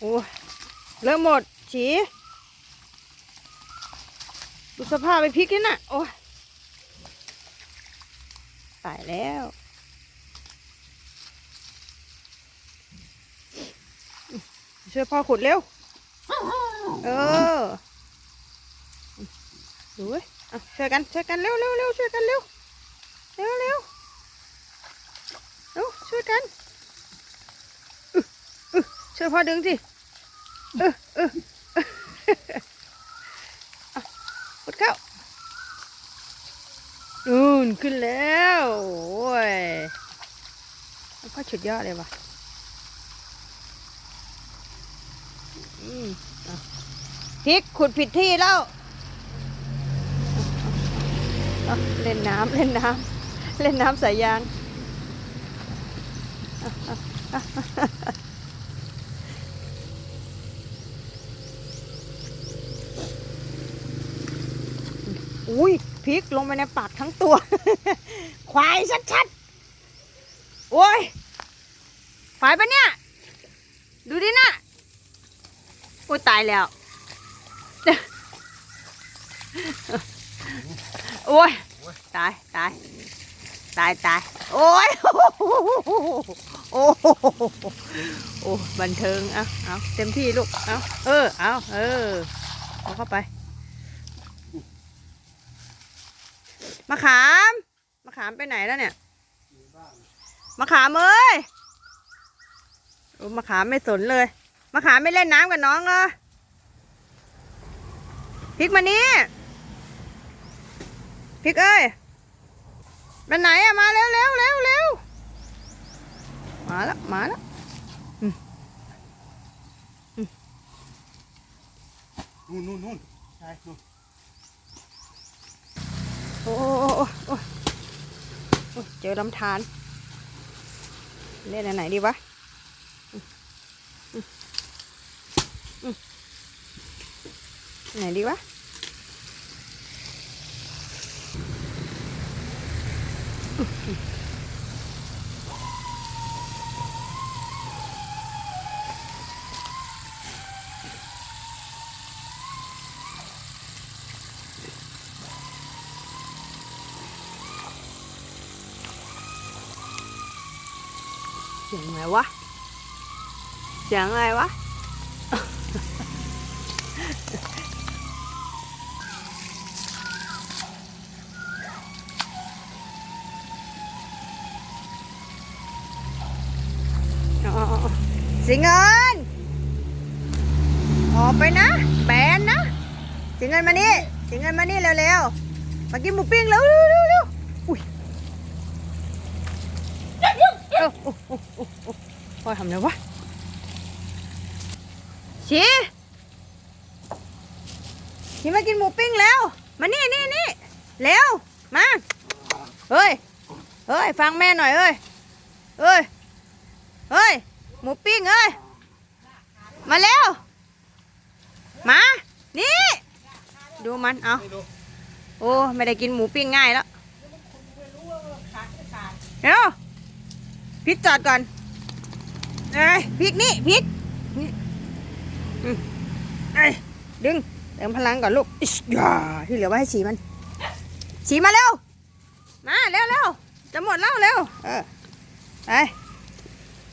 โอ้ยเริ่มหมดฉีดูสภาพไปพริกนี่น่ะโอ้ยตายแล้วช่วยพ่อขุดเร็ว เออดูเว้ยอะช่วยกันช่วยกันเร็วเร็วเร็วช่วยกันเร็วเร็วเร็วเร็วช่วยกัน ช่วยพ่อดึงสิเออเอออะกดเข้านู่นขึ้นแล้ว โอ้ยพ่อฉุดยอดเลยว่ะพริกขุดผิดที่แล้วเอาเล่นน้ำเล่นน้ำเล่นน้ำสายยาง อุ้ยพริกลงไปในปากทั้งตัว ควายชัดๆ โอ้ย ควายปะเนี่ย ดูดินะโอ้ยตายแล้ว โอ้ย ตายตายตายตายโอ้ย โอ้โหโอ้บันเทิง เอาเอาเต็มที่ลูก เอาเออ เอาเออเอาเข้าไป มะขาม มะขามไปไหนแล้วเนี่ย มะขามเอ้ยโอ้มะขามไม่สนเลย มะขามไม่เล่นน้ำกับน้องเหรอพิกมานี่พริกเอ้ยไปไหนอะมาเร็วเร็วเร็วเร็วมาแล้วมาแล้วนู่นนู่นนู่นใช่นู่น อ้โอ้โอเจอลำธารเล่นไหนดีวะไหนดีวะ เสียงอะไรวะ เสียงอะไรวะอ๋อสิงเงิน ออกไปนะ แบนนะ สิงเงินมานี่ สิงเงินมานี่เร็วๆ มากินหมูปิ้งเร็วเร็วอุ้ย เอ้าโอ้โอ้โอ้โอ้พ่อทำไงวะชีชีมากินหมูปิ้งแล้ว มานี่นี่นี่เร็ว มา เฮ้ย เฮ้ย ฟังแม่หน่อยเฮ้ย เฮ้ย เฮ้ย หมูปิ้งเอ้ย มาเร็ว มา นี่ ดูมัน เอาโอ้ ไม่ได้กินหมูปิ้งง่ายแล้วเดี๋ยว พริกจอดก่อนเอ้ยพริกนี่พริกนี่เอ้ยดึงเติมพลังก่อนลูกอิชยาที่เหลือไว้ให้ฉีมัน ฉีมาเร็ว มาเร็วเร็วจะหมดแล้วเร็ว เออ ไป